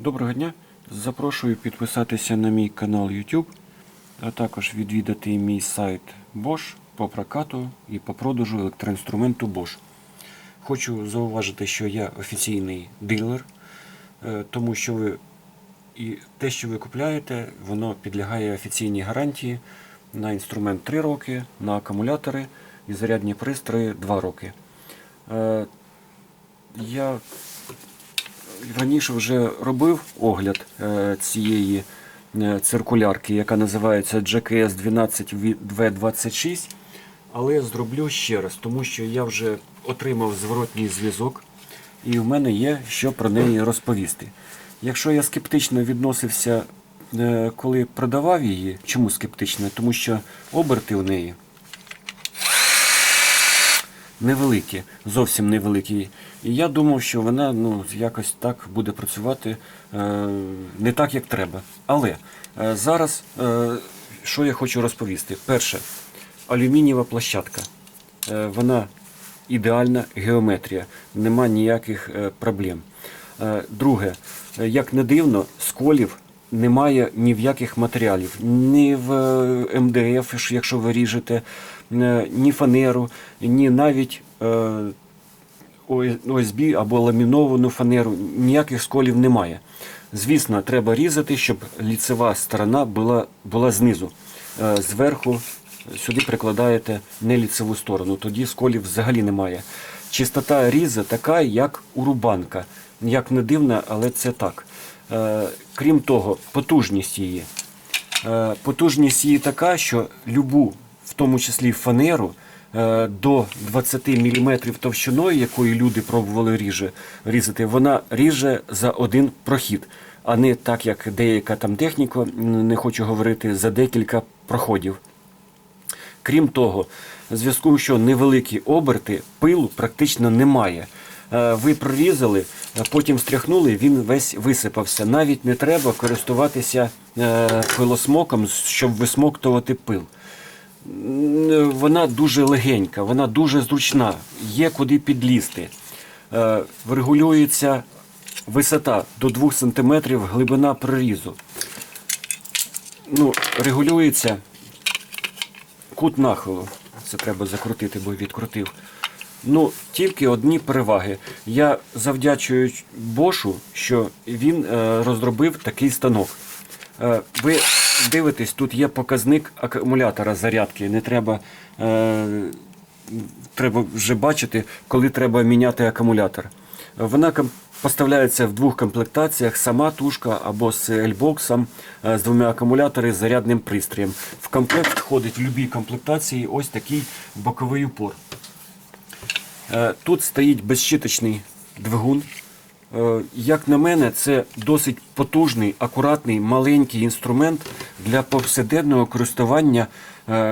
Доброго дня! Запрошую підписатися на мій канал YouTube, а також відвідати мій сайт Bosch по прокату і по продажу електроінструменту Bosch. Хочу зауважити, що я офіційний дилер, е, тому що ви і те, що ви купляєте, воно підлягає офіційній гарантії на інструмент 3 роки, на акумулятори і зарядні пристрої 2 роки. Е, Я раніше вже робив огляд е, цієї е, циркулярки, яка називається GKS 12V26, але зроблю ще раз, тому що я вже отримав зворотній зв'язок, і в мене є що про неї розповісти. Якщо я скептично відносився, е, коли продавав її, чому скептично? Тому що оберти у неї невеликі, зовсім невеликі. І я думав, що вона ну, якось так буде працювати е, не так, як треба. Але е, зараз, е, що я хочу розповісти? Перше, алюмінієва площадка. Е, вона ідеальна геометрія, нема ніяких е, проблем. Е, друге, е, як не дивно, сколів немає ні в яких матеріалів, ні в е, МДФ, якщо ви ріжете, е, ні фанеру, ні навіть е, ОСБ або ламіновану фанеру, ніяких сколів немає. Звісно, треба різати, щоб ліцева сторона була, була знизу. Зверху сюди прикладаєте не ліцеву сторону, тоді сколів взагалі немає. Чистота різа така, як у рубанка. Як не дивно, але це так. Е, Крім того, потужність її. Е, Потужність її така, що любу, в тому числі фанеру, е, до 20 мм товщиною, якою люди пробували ріже, різати, вона ріже за один прохід, а не так, як деяка там техніка, не хочу говорити, за декілька проходів. Крім того, в зв'язку, що невеликі оберти, пилу практично немає. Е, Ви прорізали, потім стряхнули, він весь висипався. Навіть не треба користуватися е, пилосмоком, щоб висмоктувати пил. Вона дуже легенька, вона дуже зручна, є куди підлізти. Е, Регулюється висота до 2 см глибина прорізу. Ну, регулюється кут нахилу. Це треба закрутити, бо відкрутив. Ну, тільки одні переваги. Я завдячую Бошу, що він е, розробив такий станок. Е, ви дивитесь, тут є показник акумулятора зарядки. Не треба, е, треба вже бачити, коли треба міняти акумулятор. Вона поставляється в двох комплектаціях: сама тушка або з ельбоксом е, з двома акумуляторами зарядним пристроєм. В комплект входить в будь-якій комплектації ось такий боковий упор. Е, Тут стоїть безщиточний двигун. Е, Як на мене, це досить потужний, акуратний, маленький інструмент для повсякденного користування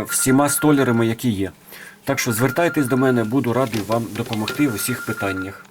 всіма столярами, які є. Так що звертайтесь до мене, буду радий вам допомогти в усіх питаннях.